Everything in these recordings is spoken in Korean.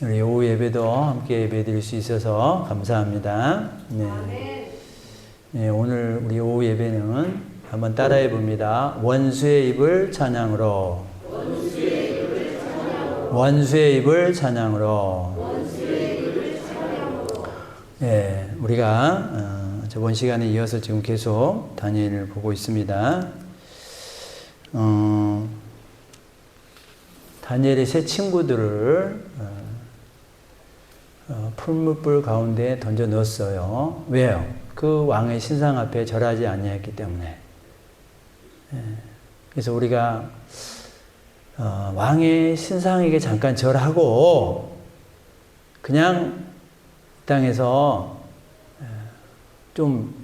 우리 오후 예배도 함께 예배 드릴 수 있어서 감사합니다. 네. 네, 오늘 우리 오후 예배는 한번 따라해 봅니다. 원수의 입을 찬양으로. 원수의 입을 찬양으로. 예, 우리가 어, 저번 시간에 이어서 지금 계속 다니엘을 보고 있습니다. 어, 다니엘의 세 친구들을 어, 어, 풀무불 가운데 던져 넣었어요. 왜요? 그 왕의 신상 앞에 절하지 아니했기 때문에. 예, 그래서 우리가 어, 왕의 신상에게 잠깐 절하고 그냥 이 땅에서 예, 좀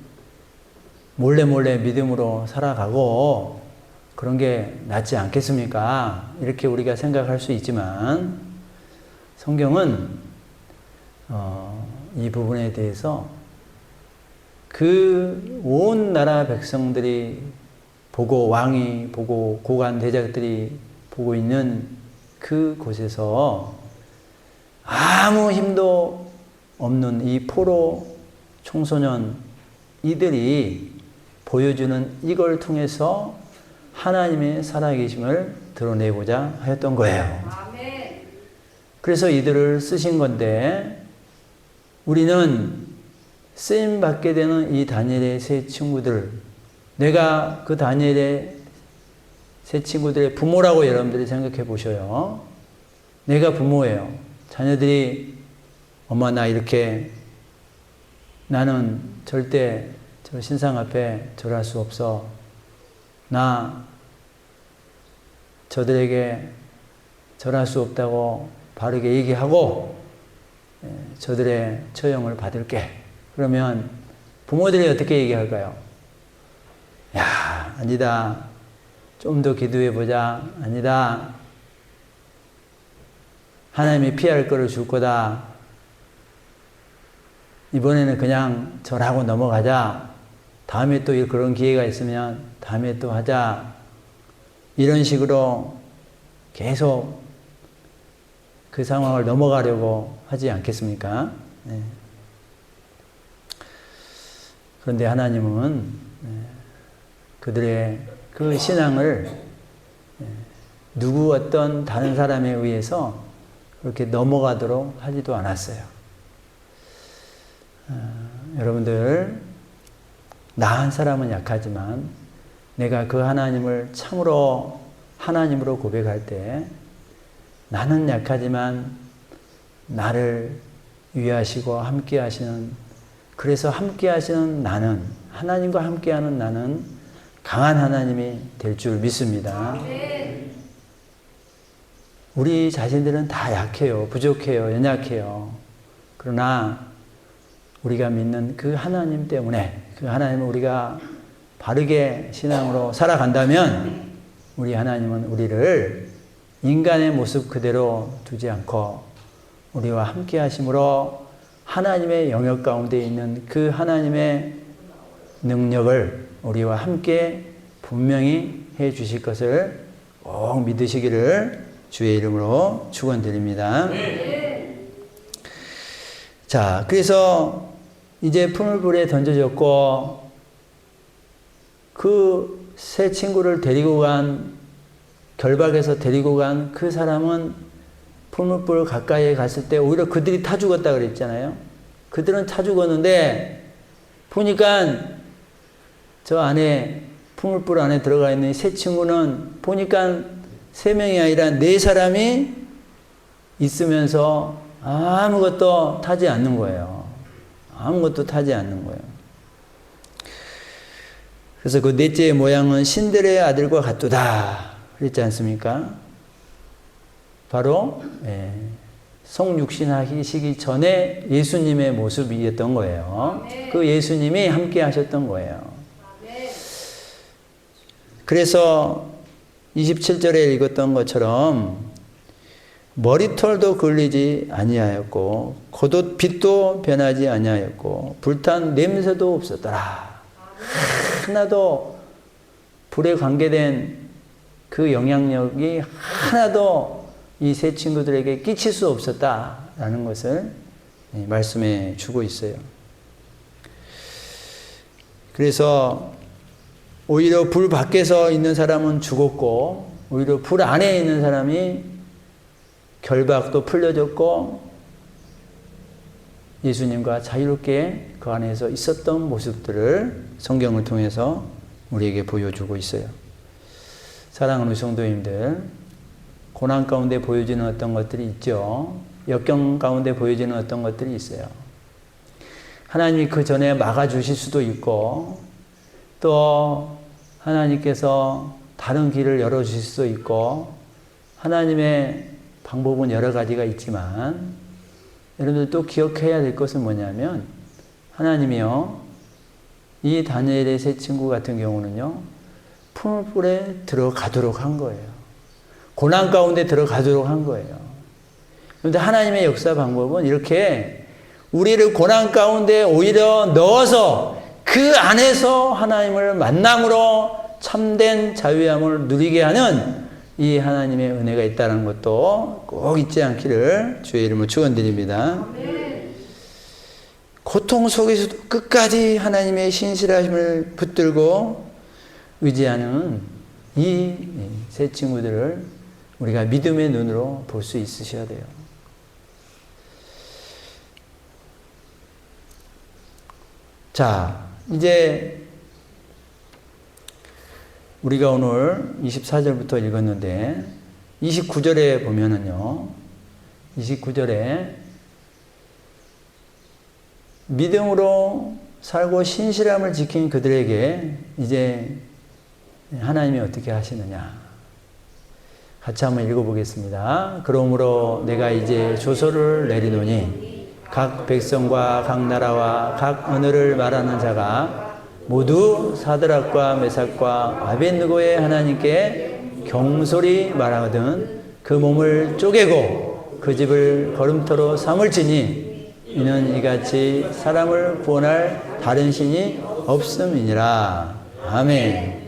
몰래 몰래 믿음으로 살아가고 그런 게 낫지 않겠습니까? 이렇게 우리가 생각할 수 있지만 성경은 어, 이 부분에 대해서 그 온 나라 백성들이 보고 왕이 보고 고관 대작들이 보고 있는 그 곳에서 아무 힘도 없는 이 포로 청소년 이들이 보여주는 이걸 통해서 하나님의 살아계심을 드러내고자 하였던 거예요. 그래서 이들을 쓰신 건데 우리는 쓰임 받게 되는 이 다니엘의 세 친구들, 내가 그 다니엘의 세 친구들의 부모라고 여러분들이 생각해 보셔요. 내가 부모예요. 자녀들이 엄마 나 이렇게 나는 절대 저 신상 앞에 절할 수 없어. 나 저들에게 절할 수 없다고 바르게 얘기하고 예, 저들의 처형을 받을게. 그러면 부모들이 어떻게 얘기할까요? 야, 아니다. 좀 더 기도해 보자. 아니다. 하나님이 피할 거를 줄 거다. 이번에는 그냥 절하고 넘어가자. 다음에 또 그런 기회가 있으면 다음에 또 하자. 이런 식으로 계속 그 상황을 넘어가려고 하지 않겠습니까? 네. 그런데 하나님은 네, 그들의 그 신앙을 네, 누구 어떤 다른 사람에 의해서 그렇게 넘어가도록 하지도 않았어요. 어, 여러분들, 나 한 사람은 약하지만 내가 그 하나님을 참으로 하나님으로 고백할 때 나는 약하지만 나를 위하시고 함께 하시는 그래서 함께 하시는 나는 하나님과 함께 하는 나는 강한 하나님이 될 줄 믿습니다. 우리 자신들은 다 약해요. 부족해요. 연약해요. 그러나 우리가 믿는 그 하나님 때문에 그 하나님을 우리가 바르게 신앙으로 살아간다면 우리 하나님은 우리를 인간의 모습 그대로 두지 않고 우리와 함께 하심으로 하나님의 영역 가운데 있는 그 하나님의 능력을 우리와 함께 분명히 해 주실 것을 꼭 믿으시기를 주의 이름으로 축원드립니다. 자, 그래서 이제 풀물불에 던져졌고 그세 친구를 데리고 간 결박해서 데리고 간 그 사람은 풀물불 가까이에 갔을 때 오히려 그들이 타 죽었다 그랬잖아요. 그들은 타 죽었는데 보니까 저 안에 풀물불 안에 들어가 있는 세 친구는 보니까 세 명이 아니라 네 사람이 있으면서 아무것도 타지 않는 거예요. 아무것도 타지 않는 거예요. 그래서 그 넷째의 모양은 신들의 아들과 같도다. 그랬지 않습니까? 바로 예, 성육신하시기 전에 예수님의 모습이었던 거예요. 그 예수님이 함께 하셨던 거예요. 그래서 27절에 읽었던 것처럼 머리털도 걸리지 아니하였고 겉옷 빛도 변하지 아니하였고 불탄 냄새도 없었더라. 하나도 불에 관계된 그 영향력이 하나도 이 세 친구들에게 끼칠 수 없었다. 있다라는 것을 예, 말씀해 주고 있어요. 그래서 오히려 불 밖에서 있는 사람은 죽었고 오히려 불 안에 있는 사람이 결박도 풀려졌고 예수님과 자유롭게 그 안에서 있었던 모습들을 성경을 통해서 우리에게 보여주고 있어요. 사랑하는 성도님들, 고난 가운데 보여지는 어떤 것들이 있죠. 역경 가운데 보여지는 어떤 것들이 있어요. 하나님이 그 전에 막아주실 수도 있고, 또 하나님께서 다른 길을 열어주실 수도 있고, 하나님의 방법은 여러 가지가 있지만, 여러분들 또 기억해야 될 것은 뭐냐면, 하나님이요, 이 다니엘의 세 친구 같은 경우는요, 풀불에 들어가도록 한 거예요. 고난 가운데 들어가도록 한 거예요. 그런데 하나님의 역사 방법은 이렇게 우리를 고난 가운데 오히려 넣어서 그 안에서 하나님을 만남으로 참된 자유함을 누리게 하는 이 하나님의 은혜가 있다는 것도 꼭 잊지 않기를 주의 이름으로 축원드립니다. 고통 속에서도 끝까지 하나님의 신실하심을 붙들고 의지하는 이 세 친구들을 우리가 믿음의 눈으로 볼 수 있으셔야 돼요. 자, 이제 우리가 오늘 24절부터 읽었는데 29절에 보면은요. 29절에 믿음으로 살고 신실함을 지킨 그들에게 이제 하나님이 어떻게 하시느냐. 같이 한번 읽어보겠습니다. 그러므로 내가 이제 조서를 내리노니 각 백성과 각 나라와 각 언어를 말하는 자가 모두 사드락과 메삭과 아벤느고의 하나님께 경솔히 말하거든 그 몸을 쪼개고 그 집을 걸음터로 삼을지니 이는 이같이 사람을 구원할 다른 신이 없음이니라. 아멘.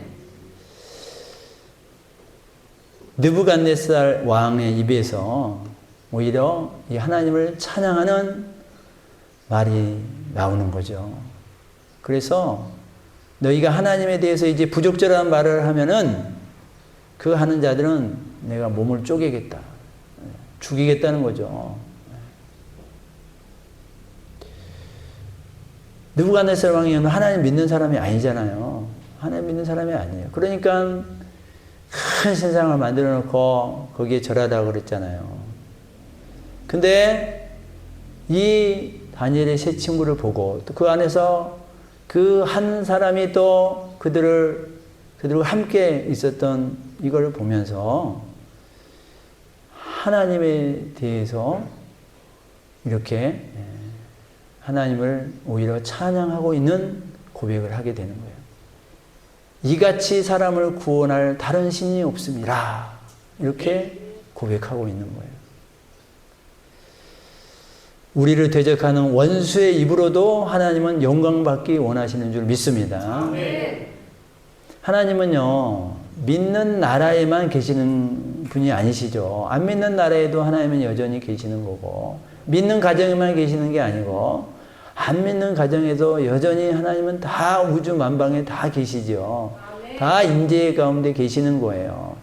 느부갓네살 왕의 입에서 오히려 이 하나님을 찬양하는 말이 나오는 거죠. 그래서 너희가 하나님에 대해서 이제 부적절한 말을 하면은 그 하는 자들은 내가 몸을 쪼개겠다. 죽이겠다는 거죠. 느부갓네살 왕이 하나님 믿는 사람이 아니잖아요. 하나님 믿는 사람이 아니에요. 그러니까 큰 세상을 만들어 놓고 거기에 절하다고 그랬잖아요. 근데 이 다니엘의 세 친구를 보고 또 그 안에서 그 한 사람이 또 그들을 그들과 함께 있었던 이걸 보면서 하나님에 대해서 이렇게 하나님을 오히려 찬양하고 있는 고백을 하게 되는 거예요. 이같이 사람을 구원할 다른 신이 없습니다. 이렇게 고백하고 있는 거예요. 우리를 대적하는 원수의 입으로도 하나님은 영광받기 원하시는 줄 믿습니다. 하나님은요, 믿는 나라에만 계시는 분이 아니시죠. 안 믿는 나라에도 하나님은 여전히 계시는 거고, 믿는 가정에만 계시는 게 아니고, 안 믿는 가정에도 여전히 하나님은 다 우주 만방에 다 계시죠. 다 임재 가운데 계시는 거예요.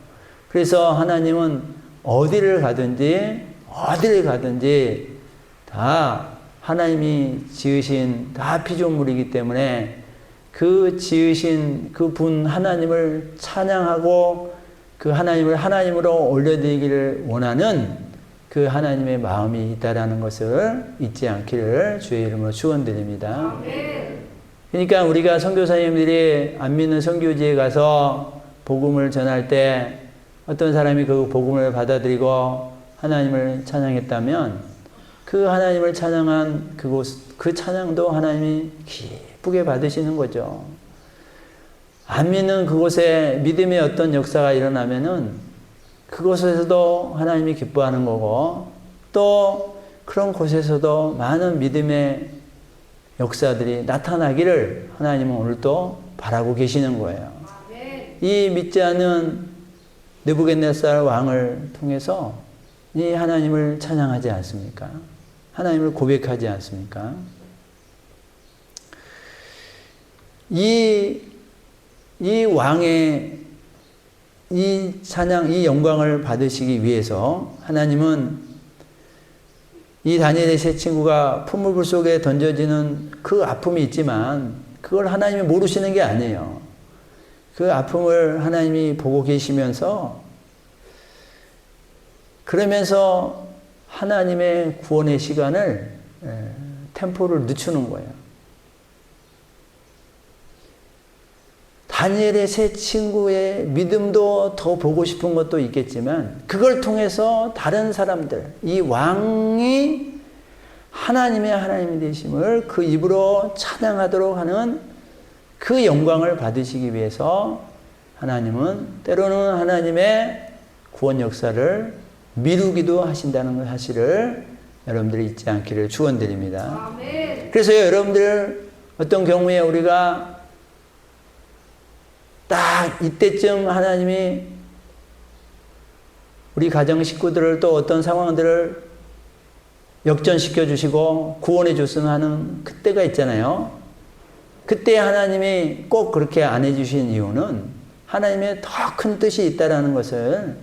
그래서 하나님은 어디를 가든지 어디를 가든지 다 하나님이 지으신 다 피조물이기 때문에 그 지으신 그 분 하나님을 찬양하고 그 하나님을 하나님으로 올려드리기를 원하는 그 하나님의 마음이 있다라는 것을 잊지 않기를 주의 이름으로 축원드립니다. 그러니까 우리가 선교사님들이 안 믿는 선교지에 가서 복음을 전할 때 어떤 사람이 그 복음을 받아들이고 하나님을 찬양했다면 그 하나님을 찬양한 그곳 그 찬양도 하나님이 기쁘게 받으시는 거죠. 안 믿는 그곳에 믿음의 어떤 역사가 일어나면은 그곳에서도 하나님이 기뻐하는 거고 또 그런 곳에서도 많은 믿음의 역사들이 나타나기를 하나님은 오늘도 바라고 계시는 거예요. 이 믿지 않는 느부갓네살 왕을 통해서 이 하나님을 찬양하지 않습니까? 하나님을 고백하지 않습니까? 이, 이 왕의 이 찬양, 이 영광을 받으시기 위해서 하나님은 이 다니엘의 세 친구가 풀무불 속에 던져지는 그 아픔이 있지만 그걸 하나님이 모르시는 게 아니에요. 그 아픔을 하나님이 보고 계시면서 그러면서 하나님의 구원의 시간을 에, 템포를 늦추는 거예요. 다니엘의 세 친구의 믿음도 더 보고 싶은 것도 있겠지만 그걸 통해서 다른 사람들 이 왕이 하나님의 하나님이 되심을 그 입으로 찬양하도록 하는 그 영광을 받으시기 위해서 하나님은 때로는 하나님의 구원 역사를 미루기도 하신다는 사실을 여러분들이 잊지 않기를 축원드립니다. 그래서 여러분들 어떤 경우에 우리가 딱 이때쯤 하나님이 우리 가정 식구들을 또 어떤 상황들을 역전시켜 주시고 구원해 줬으면 하는 그때가 있잖아요. 그때 하나님이 꼭 그렇게 안 해주신 이유는 하나님의 더 큰 뜻이 있다라는 것을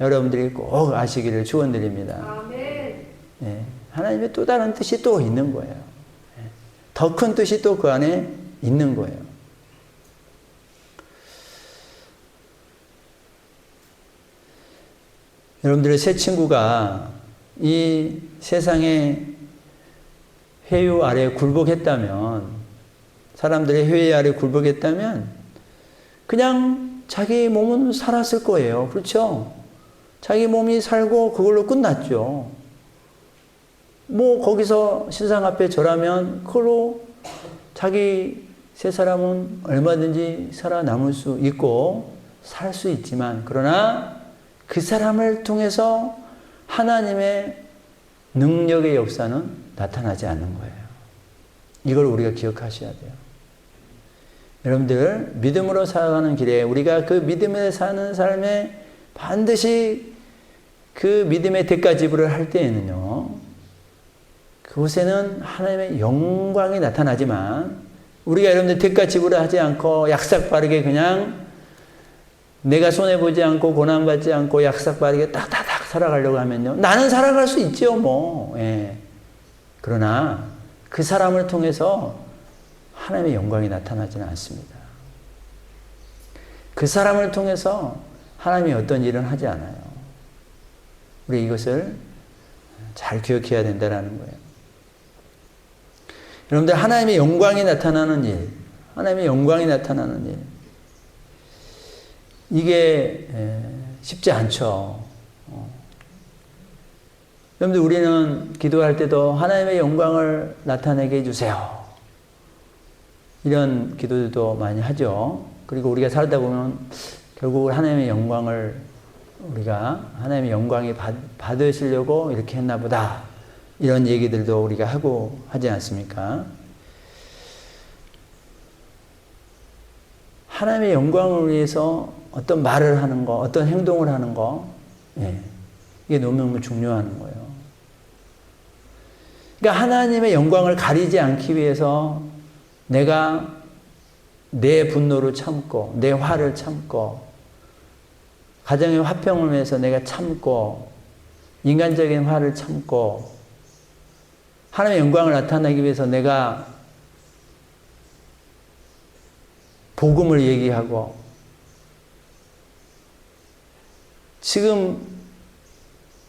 여러분들이 꼭 아시기를 축원드립니다. 예, 하나님의 또 다른 뜻이 또 있는 거예요. 더 큰 뜻이 또 그 안에 있는 거예요. 여러분들의 새 친구가 이 세상의 회유 아래 굴복했다면, 사람들의 회유 아래 굴복했다면, 그냥 자기 몸은 살았을 거예요. 그렇죠? 자기 몸이 살고 그걸로 끝났죠. 뭐 거기서 신상 앞에 절하면 그걸로 자기 세 사람은 얼마든지 살아남을 수 있고 살 수 있지만 그러나 그 사람을 통해서 하나님의 능력의 역사는 나타나지 않는 거예요. 이걸 우리가 기억하셔야 돼요. 여러분들 믿음으로 살아가는 길에 우리가 그 믿음에 사는 삶에 반드시 그 믿음의 대가 지불을 할 때에는요. 그곳에는 하나님의 영광이 나타나지만 우리가 여러분들 대가 지불을 하지 않고 약삭 빠르게 그냥 내가 손해 보지 않고 고난 받지 않고 약삭 빠르게 딱딱딱 살아가려고 하면요. 나는 살아갈 수 있죠, 뭐. 예. 그러나 그 사람을 통해서 하나님의 영광이 나타나지는 않습니다. 그 사람을 통해서 하나님이 어떤 일은 하지 않아요. 우리 이것을 잘 기억해야 된다는 거예요. 여러분들 하나님의 영광이 나타나는 일, 하나님의 영광이 나타나는 일, 이게 쉽지 않죠. 어. 여러분들 우리는 기도할 때도 하나님의 영광을 나타내게 해주세요. 이런 기도들도 많이 하죠. 그리고 우리가 살다 보면 결국 하나님의 영광을 우리가 하나님의 영광이 받, 받으시려고 이렇게 했나 보다. 이런 얘기들도 우리가 하고 하지 않습니까? 하나님의 영광을 위해서 어떤 말을 하는 거, 어떤 행동을 하는 거, 예, 이게 너무너무 중요한 거예요. 그러니까 하나님의 영광을 가리지 않기 위해서 내가 내 분노를 참고, 내 화를 참고, 가정의 화평을 위해서 내가 참고, 인간적인 화를 참고, 하나님의 영광을 나타내기 위해서 내가 복음을 얘기하고, 지금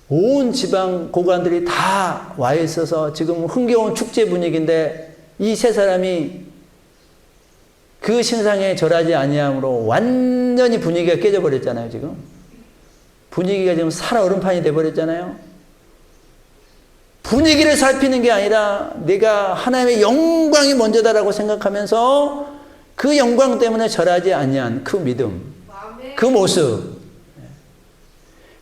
온 지방 고관들이 다 와 있어서 지금 흥겨운 축제 분위기인데 이 세 사람이 그 신상에 절하지 아니함으로 완전히 분위기가 깨져 버렸잖아요, 지금. 분위기가 지금 살아 얼음판이 돼 버렸잖아요. 분위기를 살피는 게 아니라 내가 하나님의 영광이 먼저다라고 생각하면서 그 영광 때문에 절하지 아니한 그 믿음. 그 모습,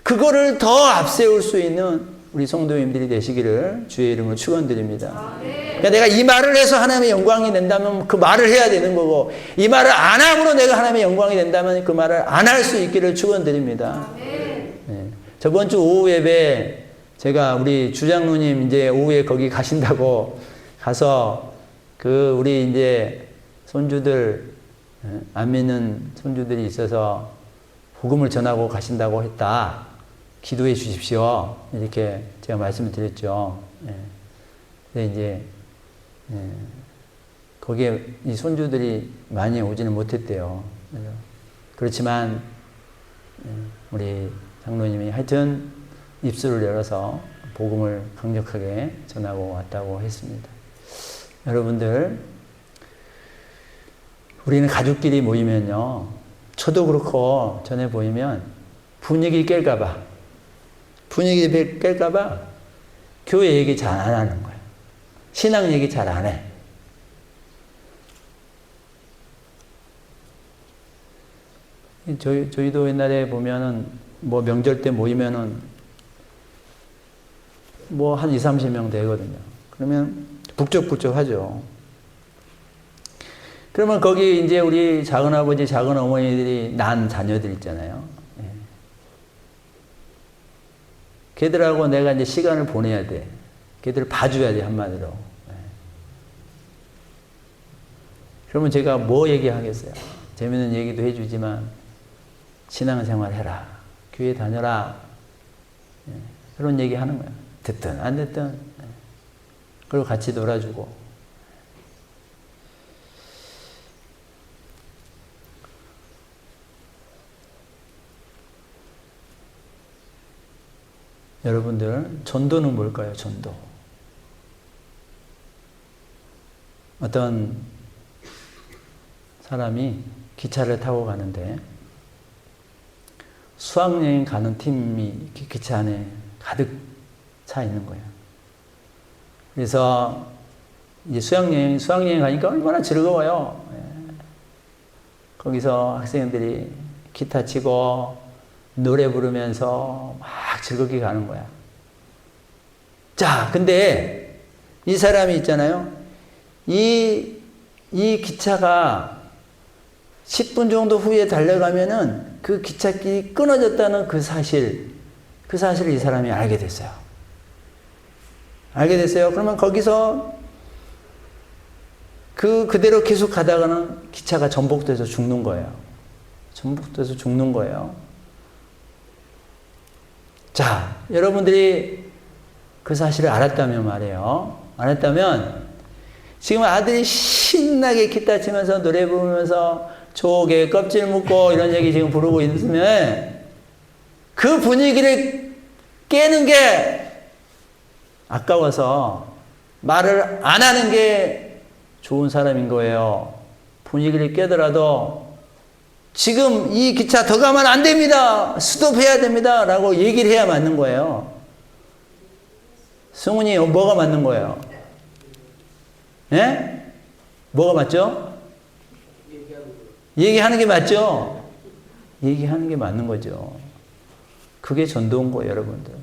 그거를 더 앞세울 수 있는 우리 성도님들이 되시기를 주의 이름으로 축원드립니다. 그러니까 내가 이 말을 해서 하나님의 영광이 된다면 그 말을 해야 되는 거고 이 말을 안 함으로 내가 하나님의 영광이 된다면 그 말을 안 할 수 있기를 축원드립니다. 네. 저번 주 오후 예배 제가 우리 주장로님 이제 오후에 거기 가신다고 가서 그 우리 이제 손주들 예, 안 믿는 손주들이 있어서 복음을 전하고 가신다고 했다. 기도해 주십시오. 이렇게 제가 말씀을 드렸죠. 예. 근데 이제 예. 거기에 이 손주들이 많이 오지는 못했대요. 그렇지만 예, 우리 장로님이 하여튼 입술을 열어서 복음을 강력하게 전하고 왔다고 했습니다. 여러분들, 우리는 가족끼리 모이면요, 저도 그렇고 전에 보이면 분위기 깰까봐, 분위기 깰까봐 교회 얘기 잘 안 하는 거예요. 신앙 얘기 잘 안 해. 저희, 저희도 옛날에 보면은 뭐 명절 때 모이면은 뭐 한 2, 30명 되거든요. 그러면 북적북적 하죠. 그러면 거기 이제 우리 작은 아버지, 작은 어머니들이 난 자녀들 있잖아요. 예. 걔들하고 내가 이제 시간을 보내야 돼. 걔들을 봐줘야 돼, 한마디로. 예. 그러면 제가 뭐 얘기하겠어요? 재밌는 얘기도 해주지만, 신앙생활 해라. 교회 다녀라. 예. 그런 얘기 하는 거야. 듣든 안 듣든. 예. 그리고 같이 놀아주고. 여러분들, 전도는 뭘까요? 전도. 어떤 사람이 기차를 타고 가는데 수학여행 가는 팀이 기차 안에 가득 차 있는 거예요. 그래서 이제 수학여행, 수학여행 가니까 얼마나 즐거워요. 예. 거기서 학생들이 기타 치고 노래 부르면서 막 즐겁게 가는 거야. 자, 근데 이 사람이 있잖아요. 이, 이 기차가 10분 정도 후에 달려가면은 그 기찻길이 끊어졌다는 그 사실, 그 사실을 이 사람이 알게 됐어요. 알게 됐어요. 그러면 거기서 그 그대로 계속 가다가는 기차가 전복돼서 죽는 거예요. 전복돼서 죽는 거예요. 자, 여러분들이 그 사실을 알았다면 말이에요. 알았다면 지금 아들이 신나게 기타 치면서 노래 부르면서 조개 껍질 묶고 이런 얘기 지금 부르고 있으면 그 분위기를 깨는 게 아까워서 말을 안 하는 게 좋은 사람인 거예요. 분위기를 깨더라도 지금 이 기차 더 가면 안 됩니다. 스톱해야 됩니다. 라고 얘기를 해야 맞는 거예요. 승훈이 뭐가 맞는 거예요? 예? 뭐가 맞죠? 얘기하는 게 맞죠? 얘기하는 게 맞는 거죠. 그게 전도인 거예요, 여러분들.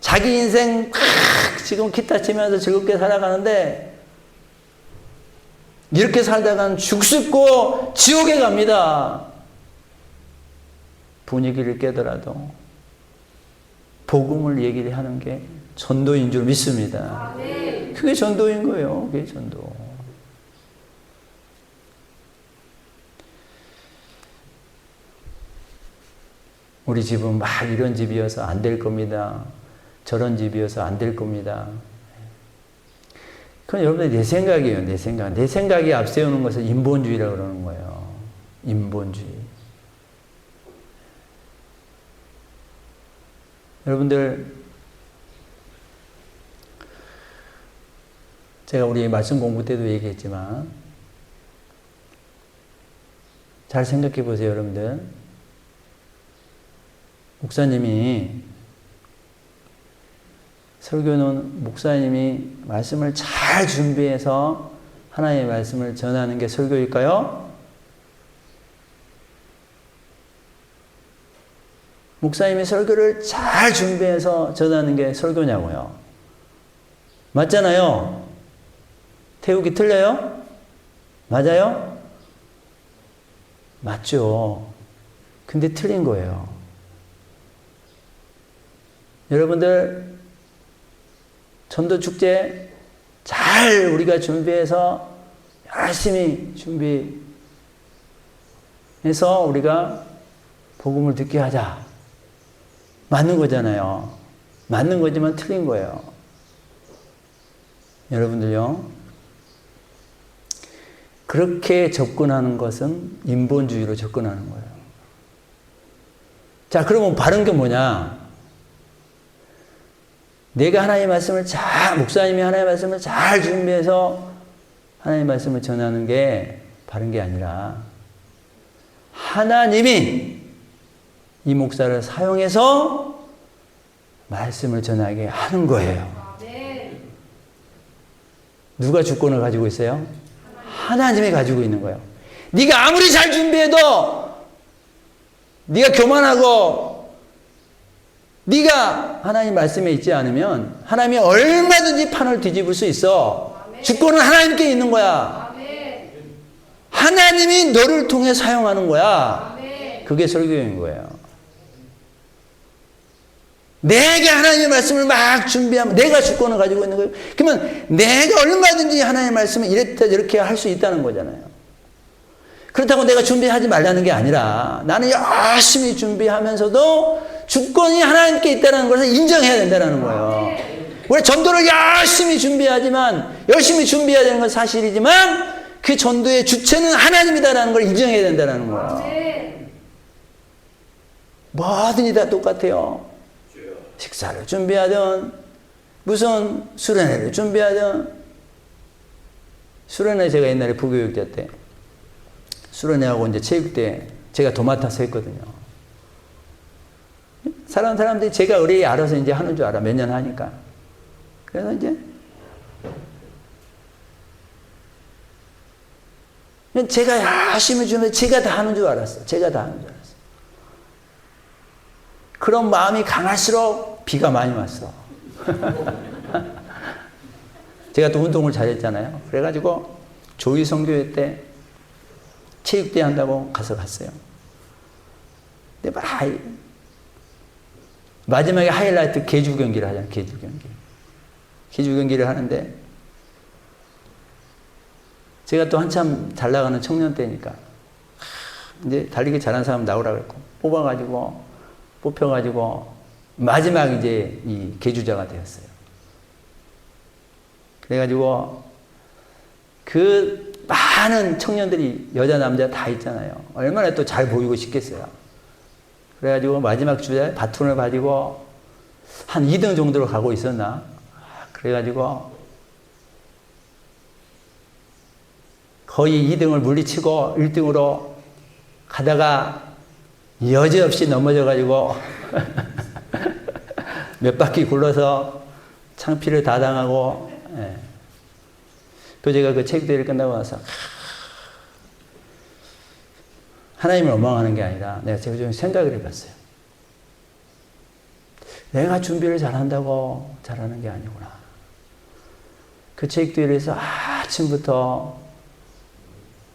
자기 인생 지금 기타 치면서 즐겁게 살아가는데 이렇게 살다간 죽습고 지옥에 갑니다. 분위기를 깨더라도 복음을 얘기를 하는 게 전도인 줄 믿습니다. 그게 전도인 거예요. 그게 전도. 우리 집은 막 이런 집이어서 안 될 겁니다. 저런 집이어서 안 될 겁니다. 그건 여러분들 내 생각이에요, 내 생각. 내 생각이 앞세우는 것을 인본주의라고 그러는 거예요. 인본주의. 여러분들, 제가 우리 말씀 공부 때도 얘기했지만, 잘 생각해 보세요, 여러분들. 목사님이 설교는 목사님이 말씀을 잘 준비해서 하나님의 말씀을 전하는 게 설교일까요? 목사님이 설교를 잘 준비해서 전하는 게 설교냐고요. 맞잖아요. 태우기 틀려요? 맞아요? 맞죠. 근데 틀린 거예요. 여러분들 전도 축제 잘 우리가 준비해서 열심히 준비해서 우리가 복음을 듣게 하자. 맞는 거잖아요. 맞는 거지만 틀린 거예요. 여러분들요. 그렇게 접근하는 것은 인본주의로 접근하는 거예요. 자, 그러면 바른 게 뭐냐? 내가 하나님의 말씀을 잘, 목사님이 하나님의 말씀을 잘 준비해서 하나님의 말씀을 전하는 게 바른 게 아니라 하나님이 이 목사를 사용해서 말씀을 전하게 하는 거예요. 누가 주권을 가지고 있어요? 하나님이 가지고 있는 거예요. 네가 아무리 잘 준비해도 네가 교만하고 네가 하나님 말씀에 있지 않으면 하나님이 얼마든지 판을 뒤집을 수 있어. 주권은 하나님께 있는 거야. 하나님이 너를 통해 사용하는 거야. 그게 설교인 거예요. 내가 하나님의 말씀을 막 준비하면 내가 주권을 가지고 있는 거예요. 그러면 내가 얼마든지 하나님의 말씀을 이랬다 저렇게 할 수 있다는 거잖아요. 그렇다고 내가 준비하지 말라는 게 아니라 나는 열심히 준비하면서도 주권이 하나님께 있다는 것을 인정해야 된다는 거예요. 우리 전도를 열심히 준비하지만 열심히 준비해야 되는 건 사실이지만 그 전도의 주체는 하나님이다라는 걸 인정해야 된다는 거예요. 뭐든지 다 똑같아요. 식사를 준비하든 무슨 수련회를 준비하든 수련회 제가 옛날에 부교육자 때 수련회하고 이제 체육대 제가 도맡아서 했거든요. 사람 사람들이 제가 의뢰 알아서 이제 하는 줄 알아 몇 년 하니까 그래서 이제 제가 열심히 주면 제가 다 하는 줄 알았어. 제가 다 하는 줄 알았어. 그런 마음이 강할수록 비가 많이 왔어. 제가 또 운동을 잘했잖아요. 그래가지고 조이 성교회 때 체육대 한다고 가서 갔어요. 근데 막 마지막에 하이라이트 개주 경기를 하잖아요. 개주 경기. 개주 경기를 하는데 제가 또 한참 잘 나가는 청년 때니까 이제 달리기 잘하는 사람 나오라 그랬고 뽑아가지고 뽑혀가지고 마지막 이제 이 개주자가 되었어요. 그래가지고 그 많은 청년들이 여자 남자 다 있잖아요. 얼마나 또 잘 보이고 싶겠어요. 그래가지고 마지막 주자에 바톤을 가지고 한 2등 정도로 가고 있었나? 그래가지고 거의 2등을 물리치고 1등으로 가다가 여지없이 넘어져가지고 몇 바퀴 굴러서 창피를 다 당하고 예. 또 제가 그 체육대회를 끝나고 나서 하나님을 원망하는 게 아니라 내가 좀 생각을 해봤어요. 내가 준비를 잘한다고 잘하는 게 아니구나. 그 체육대회에서 아침부터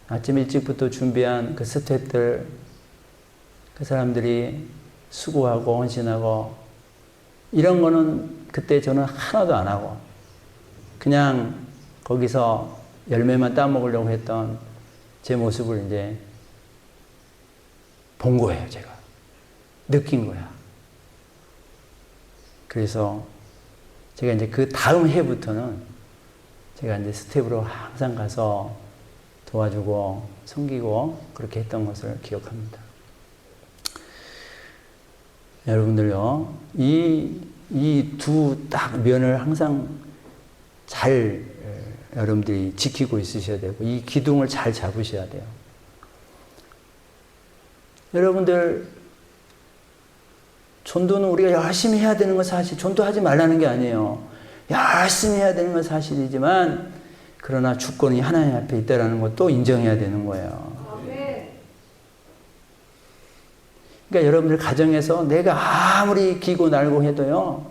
아침 일찍부터 준비한 그 스태프들 그 사람들이 수고하고 헌신하고 이런 거는 그때 저는 하나도 안 하고 그냥 거기서 열매만 따먹으려고 했던 제 모습을 이제 본 거예요, 제가. 느낀 거야. 그래서 제가 이제 그 다음 해부터는 제가 이제 스텝으로 항상 가서 도와주고 섬기고 그렇게 했던 것을 기억합니다. 여러분들요, 이, 이 두 딱 면을 항상 잘 여러분들이 지키고 있으셔야 되고, 이 기둥을 잘 잡으셔야 돼요. 여러분들, 전도는 우리가 열심히 해야 되는 건 사실, 전도하지 말라는 게 아니에요. 열심히 해야 되는 건 사실이지만, 그러나 주권이 하나님 앞에 있다는 것도 인정해야 되는 거예요. 그러니까 여러분들 가정에서 내가 아무리 기고 날고 해도요,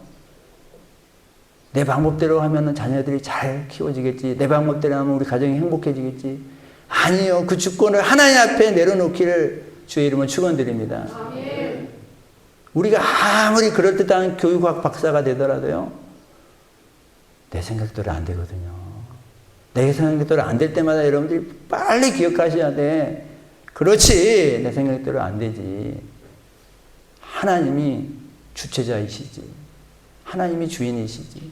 내 방법대로 하면 자녀들이 잘 키워지겠지. 내 방법대로 하면 우리 가정이 행복해지겠지. 아니요. 그 주권을 하나님 앞에 내려놓기를 주의 이름으로 축원드립니다. 우리가 아무리 그럴듯한 교육학 박사가 되더라도요, 내 생각대로 안 되거든요. 내 생각대로 안 될 때마다 여러분들이 빨리 기억하셔야 돼. 그렇지. 내 생각대로 안 되지. 하나님이 주체자이시지. 하나님이 주인이시지.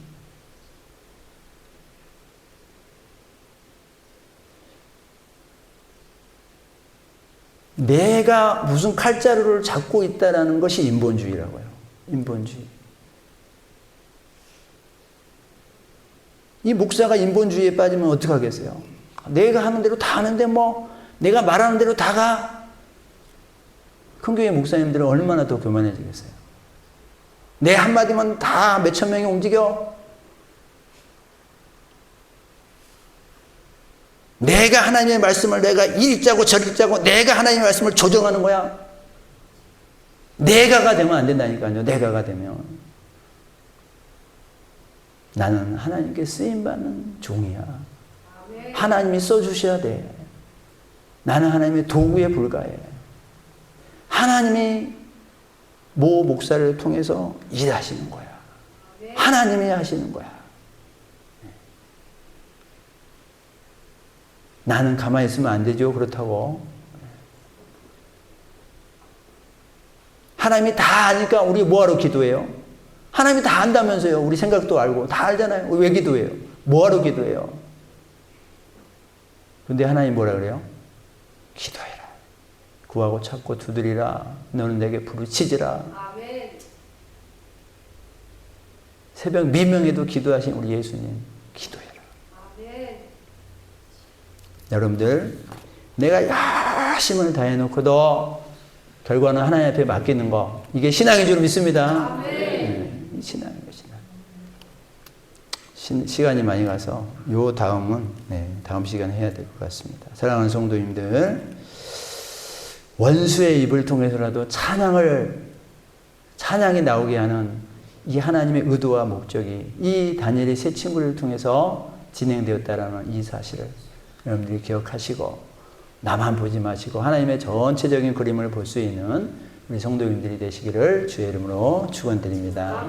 내가 무슨 칼자루를 잡고 있다라는 것이 인본주의라고요. 인본주의. 이 목사가 인본주의에 빠지면 어떡하겠어요? 내가 하는 대로 다 하는데 뭐 내가 말하는 대로 다 가? 큰 교회 목사님들은 얼마나 더 교만해지겠어요? 내 한마디만 다 몇천 명이 움직여? 내가 하나님의 말씀을 내가 이리 짜고 저리 짜고 내가 하나님의 말씀을 조정하는 거야. 내가가 되면 안 된다니까요. 내가가 되면. 나는 하나님께 쓰임받는 종이야. 하나님이 써주셔야 돼. 나는 하나님의 도구에 불과해. 하나님이 모 목사를 통해서 일하시는 거야. 하나님이 하시는 거야. 나는 가만히 있으면 안 되죠. 그렇다고. 하나님이 다 아니까 우리 뭐하러 기도해요? 하나님이 다 안다면서요. 우리 생각도 알고 다 알잖아요. 왜 기도해요? 뭐하러 기도해요? 근데 하나님 뭐라 그래요? 기도해라. 구하고 찾고 두드리라. 너는 내게 부르짖으라. 새벽 미명에도 기도하신 우리 예수님 기도해라. 아멘. 여러분들 내가 열심을 다해놓고도 결과는 하나님 앞에 맡기는 거 이게 신앙인 줄 믿습니다. 네, 이 신앙인 것이다. 시, 시간이 많이 가서 요 다음은 네, 다음 시간에 해야 될 것 같습니다. 사랑하는 성도님들 원수의 입을 통해서라도 찬양을 찬양이 나오게 하는 이 하나님의 의도와 목적이 이 다니엘의 세 친구를 통해서 진행되었다라는 이 사실을 여러분들이 기억하시고 나만 보지 마시고 하나님의 전체적인 그림을 볼 수 있는 우리 성도님들이 되시기를 주의 이름으로 축원드립니다.